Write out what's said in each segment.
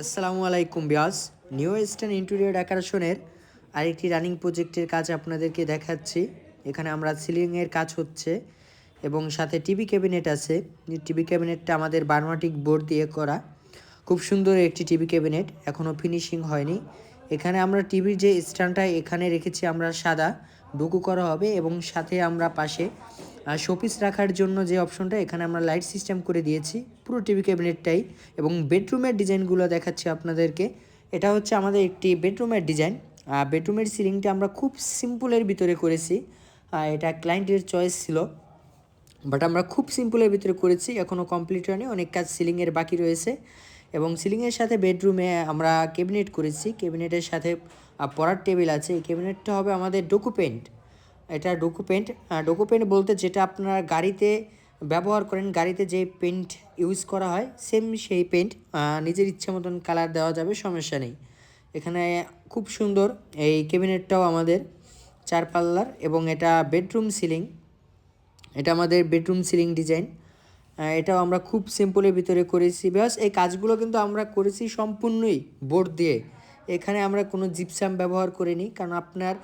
আসসালামু আলাইকুম বিয়াস। New eastern interior ডেকোরেশনের আরেকটি রানিং প্রজেক্টের কাজ আপনাদেরকে দেখাচ্ছি। এখানে আমরা সিলিংয়ের কাজ হচ্ছে এবং সাথে টিভি ক্যাবিনেট আছে। টিভি ক্যাবিনেটটা আমাদের বার্মাটিক বোর্ড দিয়ে করা। খুব সুন্দর একটি টিভি ক্যাবিনেট এখনও ফিনিশিং হয়নি। এখানে আমরা টিভির যে স্ট্যান্ডটা এখানে রেখেছি আমরা সাদা। ডুকু করা হবে এবং সাথে আমরা পাশে শোপিস রাখার জন্য যে অপশনটা, এখানে আমরা লাইট সিস্টেম করে দিয়েছি, পুরো টিভি ক্যাবিনেটটাই এবং বেডরুমের ডিজাইনগুলো দেখাচ্ছি আপনাদেরকে। এটা হচ্ছে আমাদের একটি বেডরুমের ডিজাইন। বেডরুমের সিলিংটা আমরা খুব সিম্পলের ভিতরে করেছি। এটা ক্লায়েন্টের চয়েস ছিল। বাট আমরা খুব সিম্পলের ভিতরে করেছি এখনও কমপ্লিট হয়নি, অনেক কাজ সিলিংয়ের বাকি রয়েছে। এবং সিলিংয়ের সাথে বেডরুমে আমরা ক্যাবিনেট করেছি। ক্যাবিনেটের সাথে পড়ার টেবিল আছে। এই ক্যাবিনেটটা হবে আমাদের ডকুপেন্ট। এটা ডকুপেন্ট ডকুপেন্ট বলতে যেটা আপনারা গাড়িতে ব্যবহার করেন, গাড়িতে যে পেন্ট ইউজ করা হয়, সেম সেই পেন্ট নিজের ইচ্ছে মতন কালার দেওয়া যাবে, সমস্যা নেই। এখানে খুব সুন্দর, এই ক্যাবিনেটটাও আমাদের চার পাল্লার এবং এটা বেডরুম সিলিং। এটা আমাদের বেডরুম সিলিং ডিজাইন। এটাও আমরা খুব সিম্পলের ভিতরে করেছি। ব্যাস এই কাজগুলো কিন্তু আমরা করেছি সম্পূর্ণই বোর্ড দিয়ে। এখানে আমরা কোনো জিপসাম ব্যবহার করিনি, কারণ আপনার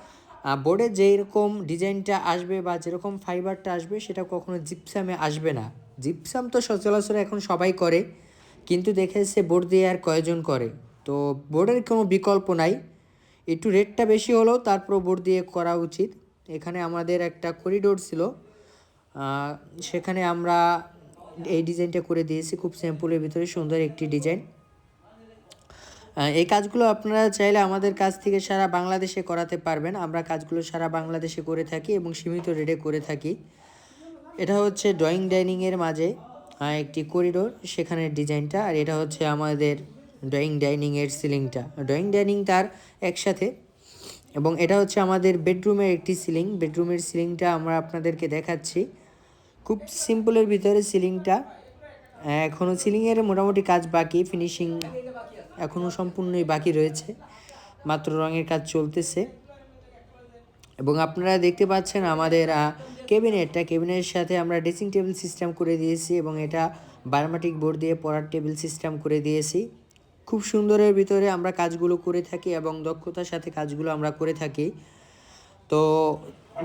বোর্ডে যেরকম ডিজাইনটা আসবে বা যেরকম ফাইবারটা আসবে সেটা কখনো জিপসামে আসবে না। জিপসাম তো সচরাচর এখন সবাই করে, কিন্তু দেখেছে বোর্ড দিয়ে আর কয়জন করে। তো বোর্ডের কোনো বিকল্প নাই। একটু রেটটা বেশি হলেও তারপর বোর্ড দিয়ে করা উচিত। এখানে আমাদের একটা করিডোর ছিল সেখানে আমরা এই ডিজাইনটা করে দিয়েছি। খুব সিম্পলের ভিতরে সুন্দর একটি ডিজাইন। এই কাজগুলো আপনারা চাইলে আমাদের কাছ থেকে সারা বাংলাদেশে করাতে পারবেন। আমরা কাজগুলো সারা বাংলাদেশে করে থাকি এবং সীমিত রেটে করে থাকি। এটা হচ্ছে ড্রয়িং ডাইনিংয়ের মাঝে একটি করিডোর সেখানের ডিজাইনটা, আর এটা হচ্ছে আমাদের ড্রয়িং ডাইনিংয়ের সিলিংটা। ড্রয়িং ডাইনিং তার একসাথে, এবং এটা হচ্ছে আমাদের বেডরুমের একটি সিলিং বেডরুমের সিলিংটা আমরা আপনাদেরকে দেখাচ্ছি। খুব সিম্পলের ভিতরে সিলিংটা এখনও সিলিংয়ের মোটামুটি কাজ বাকি ফিনিশিং এখনও সম্পূর্ণই বাকি রয়েছে। মাত্র রঙের কাজ চলতেছে। এবং আপনারা দেখতে পাচ্ছেন আমাদের কেবিনেটটা কেবিনেটের সাথে আমরা ড্রেসিং টেবিল সিস্টেম করে দিয়েছি এবং এটা বায়োমেট্রিক বোর্ড দিয়ে পড়ার টেবিল সিস্টেম করে দিয়েছি। খুব সুন্দরের ভিতরে আমরা কাজগুলো করে থাকি এবং দক্ষতার সাথে কাজগুলো আমরা করে থাকি। তো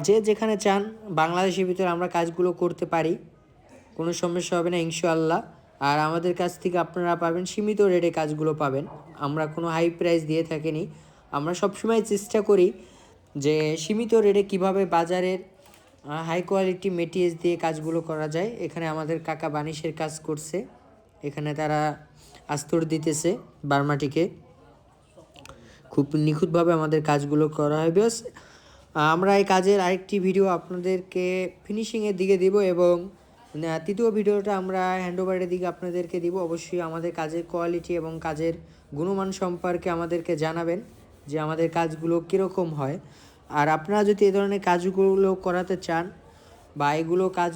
যে যেখানে চান বাংলাদেশের ভিতরে আমরা কাজগুলো করতে পারি। কোনো সমস্যা হবে না, ইনশাআল্লাহ। আর আমাদের কাছ থেকে আপনারা পাবেন, সীমিত রেটে কাজগুলো পাবেন। আমরা কোনো হাই প্রাইস দিয়ে থাকিনি। আমরা সবসময় চেষ্টা করি যে সীমিত রেটে কীভাবে বাজারের হাই কোয়ালিটি মেটেরিয়ালস দিয়ে কাজগুলো করা যায়। এখানে আমাদের কাকা বানিশের কাজ করছে। এখানে তারা আস্তর দিতেছে বার্মাটিকে। খুব নিখুঁতভাবে আমাদের কাজগুলো করা হয়। বেশ আমরা এই কাজের আরেকটি ভিডিও আপনাদেরকে ফিনিশিংয়ের দিকে দিব এবং তৃতীয় ভিডিওটা আমরা হ্যান্ডওভারের দিকে আপনাদেরকে দিব। অবশ্যই আমাদের কাজের কোয়ালিটি এবং কাজের গুণমান সম্পর্কে আমাদেরকে জানাবেন যে আমাদের কাজগুলো কীরকম হয়। আর আপনারা যদি এই ধরনের কাজগুলো করাতে চান বা এগুলো কাজ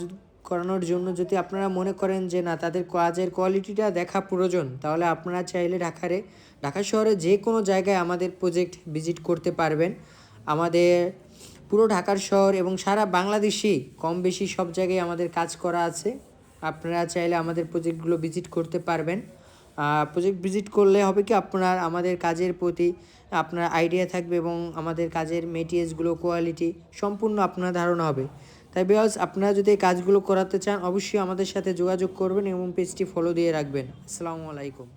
করানোর জন্য যদি আপনারা মনে করেন যে, না, তাদের কাজের কোয়ালিটিটা দেখা প্রয়োজন, তাহলে আপনারা চাইলে ঢাকারে, ঢাকা শহরে যে কোনো জায়গায় আমাদের প্রজেক্ট ভিজিট করতে পারবেন। আমাদের পুরো ঢাকার শহর এবং সারা বাংলাদেশেই কম বেশি সব জায়গায় আমাদের কাজ করা আছে। আপনারা চাইলে আমাদের প্রজেক্টগুলো ভিজিট করতে পারবেন। প্রজেক্ট ভিজিট করলে হবে কি আপনার, আমাদের কাজের প্রতি আপনার আইডিয়া থাকবে এবং আমাদের কাজের মেটেরিয়ালসগুলো, কোয়ালিটি সম্পূর্ণ আপনার ধারণা হবে। তাই বিকজ আপনারা যদি এই কাজগুলো করাতে চান, অবশ্যই আমাদের সাথে যোগাযোগ করবেন এবং পেজটি ফলো দিয়ে রাখবেন। আসসালামু আলাইকুম।